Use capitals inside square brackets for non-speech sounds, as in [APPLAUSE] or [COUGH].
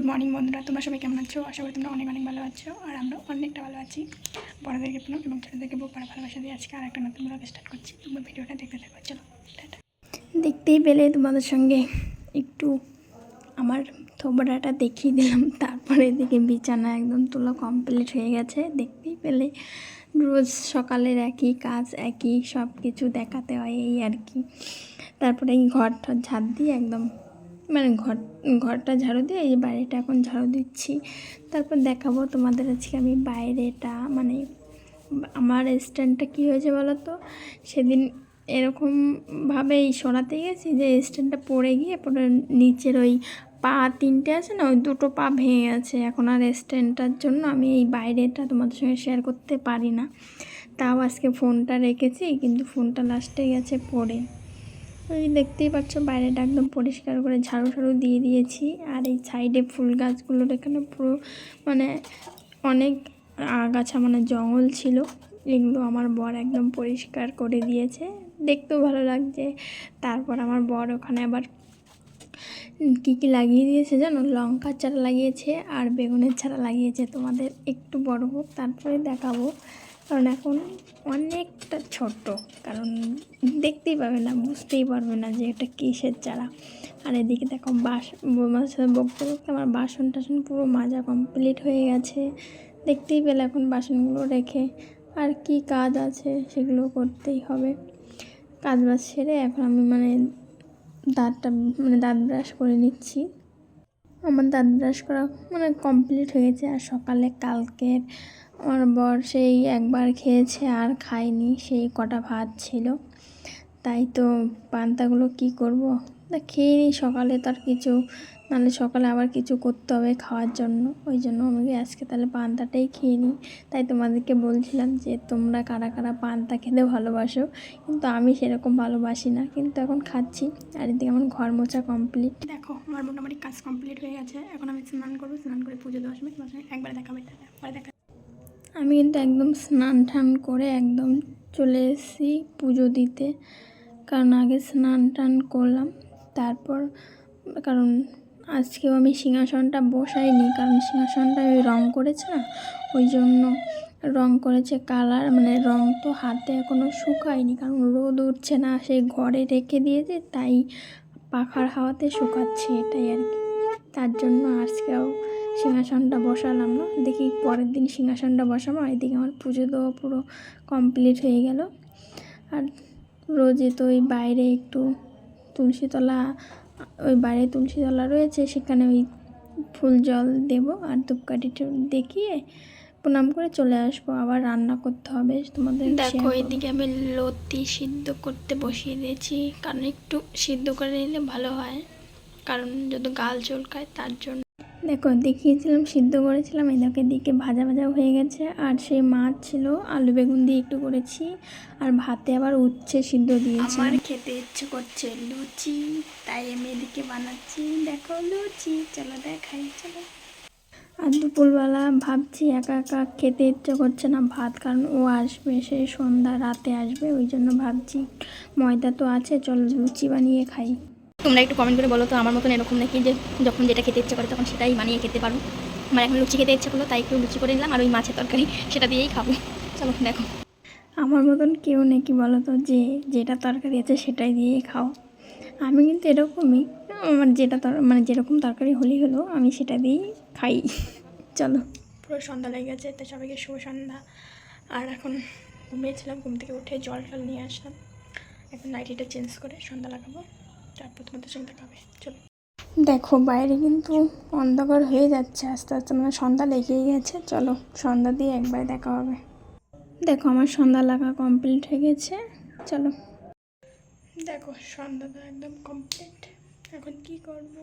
Good morning বন্ধুরা। তোমরা সবাই কেমন আছো? আশা করি তোমরা অনেক অনেক ভালো আছো, আর আমরা অনেকটা ভালো আছি। বড়দেরকে প্রণাম এবং ছোটোদেরকে বুক পাড়া ভালোবাসা দিয়ে আজকে আর একটা নতুন ব্লগ স্টার্ট করছি। তোমরা ভিডিওটা দেখতে থাকো, চলো দেখতেই পেলে তোমাদের সঙ্গে একটু আমার থোবড়াটা দেখিয়ে দিলাম, তারপরে এদিকে বিছানা একদম তোলা কমপ্লিট হয়ে গেছে। দেখতেই পেলে রোজ সকালের একই কাজ, একই সব কিছু দেখাতে হয় এই আর কি। তারপরে এই ঘরটা ঝাড় দিয়ে একদম মানে ঘর, ঘরটা ঝাড়ু দিয়ে এই বাইরেটা এখন ঝাড়ু দিচ্ছি। তারপর দেখাবো তোমাদের আজকে আমি বাইরেটা মানে আমার স্ট্যান্ডটা কী হয়েছে বলো তো সেদিন এরকমভাবেই সরাতে গেছি যে স্ট্যান্ডটা পড়ে গিয়ে পরে নিচের ওই পা তিনটে আছে না, ওই দুটো পা ভেঙে গেছে। এখন আর স্ট্যান্ডটার জন্য আমি এই বাইরেটা তোমাদের সঙ্গে শেয়ার করতে পারি না। তাও আজকে ফোনটা রেখেছি, কিন্তু ফোনটা লাস্টে গেছে পড়ে। ওই দেখতেই পাচ্ছ বাইরেটা একদম পরিষ্কার করে ঝাড়ু ঝাড়ু দিয়ে দিয়েছি। আর এই সাইডে ফুল গাছগুলোর এখানে পুরো মানে অনেক আগাছা মানে জঙ্গল ছিল। এগুলো আমার বর একদম পরিষ্কার করে দিয়েছে। দেখতেও ভালো লাগছে। তারপর আমার বর ওখানে আবার কী কী লাগিয়ে দিয়েছে জানো? লঙ্কার চারা লাগিয়েছে আর বেগুনের চারা লাগিয়েছে। তোমাদের একটু বড় হোক, তারপরে দেখাবো। কারণ এখন অনেকটা ছোট, কারণ দেখতেই পাবে না, বুঝতেই পারবে না যে এটা কিসের চারা। আর এদিকে দেখো বাস, বৌমার সাথে বকতে বকতে আমার বাসন টাসন পুরো মাজা কমপ্লিট হয়ে গেছে। দেখতেই পেলে এখন বাসনগুলো রেখে আর কি কাজ আছে সেগুলো করতেই হবে। কাজ বাজ সেরে এখন আমি মানে দাঁতটা মানে দাঁত ব্রাশ করে নিচ্ছি। আমার দাঁত ব্রাশ করা মানে কমপ্লিট হয়ে গেছে আর সকালে কালকের আমার বর সেই একবার খেয়েছে আর খায়নি, সেই কটা ভাত ছিল। তাই তো পান্তাগুলো কি করব? তা খেয়ে নিই সকালে তার কিছু নাহলে সকালে আবার কিছু করতে হবে খাওয়ার জন্য। ওই জন্য আমাকে আজকে তাহলে পান্তাটাই খেয়ে নিই। তাই তোমাদেরকে বলছিলাম যে তোমরা কারা কারা পান্তা খেতে ভালোবাসো কিন্তু আমি সেরকম ভালোবাসি না। কিন্তু এখন খাচ্ছি আর এদিকে আমার ঘর মোছা কমপ্লিট দেখো আমার মোটামুটি কাজ কমপ্লিট হয়ে গেছে। এখন আমি স্নান করব স্নান করে পুজো দেওয়ার সময় তোমার সঙ্গে একবার দেখাবে পরে দেখা। আমি কিন্তু একদম স্নান টান করে একদম চলে এসেছি পুজো দিতে কারণ আগে স্নান টান করলাম। তারপর, কারণ আজকেও আমি সিংহাসনটা বসাইনি, কারণ সিংহাসনটা ওই রং করেছে না, ওই জন্য রং করেছে কালার মানে রং তো হাতে এখনও শুকায়নি, কারণ রোদ উঠছে না সেই ঘরে রেখে দিয়েছে, তাই পাখার হাওয়াতে শুকাচ্ছে এটাই আর কি। তার জন্য আজকেও সিংহাসনটা বসালাম না, দেখি পরের দিন সিংহাসনটা বসাবো, এদিকে আমার পুজো দেওয়া পুরো কমপ্লিট হয়ে গেল। আর রোজে তো ওই বাইরে একটু তুলসীতলা ওই বাইরে তুলসীতলা রয়েছে সেখানে ওই ফুল জল দেব আর ধূপকাঠিটা দেখিয়ে প্রণাম করে চলে আসব। আবার রান্না করতে হবে তোমাদের দেখো এদিকে আমি লতি সিদ্ধ করতে বসিয়ে দিয়েছি কারণ একটু সিদ্ধ করে নিলে ভালো হয় কারণ যদি গাল চুলকায় তার জন্য দেখো দেখিয়েছিলাম সিদ্ধ করেছিলাম এদিকে দিকে ভাজা ভাজা হয়ে গেছে। আর সেই মাছ ছিল আলু বেগুন দিয়ে একটু করেছি। আর ভাতে আবার উচ্ছে সিদ্ধ দিয়েছি। আমার খেতে ইচ্ছে করছে লুচি তাই আমি এদিকে বানাচ্ছি। দেখো লুচি চলো দেখাই চলো। আর দুপুরবেলা ভাবছি একা একা খেতে ইচ্ছে করছে না ভাত কারণ ও আসবে সে সন্ধ্যা রাতে আসবে ওই জন্য ভাবছি ময়দা তো আছে চলো লুচি বানিয়ে খাই। তোমরা একটু কমেন্ট করে বলো তো আমার মতন এরকম নাকি যে যখন যেটা খেতে ইচ্ছে করে তখন সেটাই বানিয়ে খেতে পারো? আমার এখন লুচি খেতে ইচ্ছে করল তাই একটু লুচি করে নিলাম আর ওই মাছের তরকারি [LAUGHS] সেটা দিয়েই খাব। চলো দেখো। আমার মতন কেউ নাকি বলো তো যে যেটা তরকারি আছে সেটাই দিয়ে খাও। আমি কিন্তু এরকমই আমার যেটা তর মানে যেরকম তরকারি হলেই হলো আমি সেটা দিয়েই খাই। [LAUGHS] চলো। পুরো সন্ধ্যা লেগে গেছে তো সবাইকে শুভ সন্ধ্যা। আর এখন ঘুমিয়েছিলাম ঘুম থেকে উঠে জল টল নিয়ে আসলাম। এখন নাইটিটা চেঞ্জ করে সন্ধ্যা লাগাবো। তারপর তোমাদের সঙ্গে দেখাবে চলো। দেখো বাইরে কিন্তু অন্ধকার হয়ে যাচ্ছে আস্তে আস্তে মানে সন্ধ্যা লেগেই গেছে। চলো সন্ধ্যা দিয়ে একবার দেখা হবে। দেখো আমার সন্ধ্যা লাগা কমপ্লিট হয়ে গেছে। চলো। দেখো সন্ধ্যা তো একদম কমপ্লিট এখন কি করব?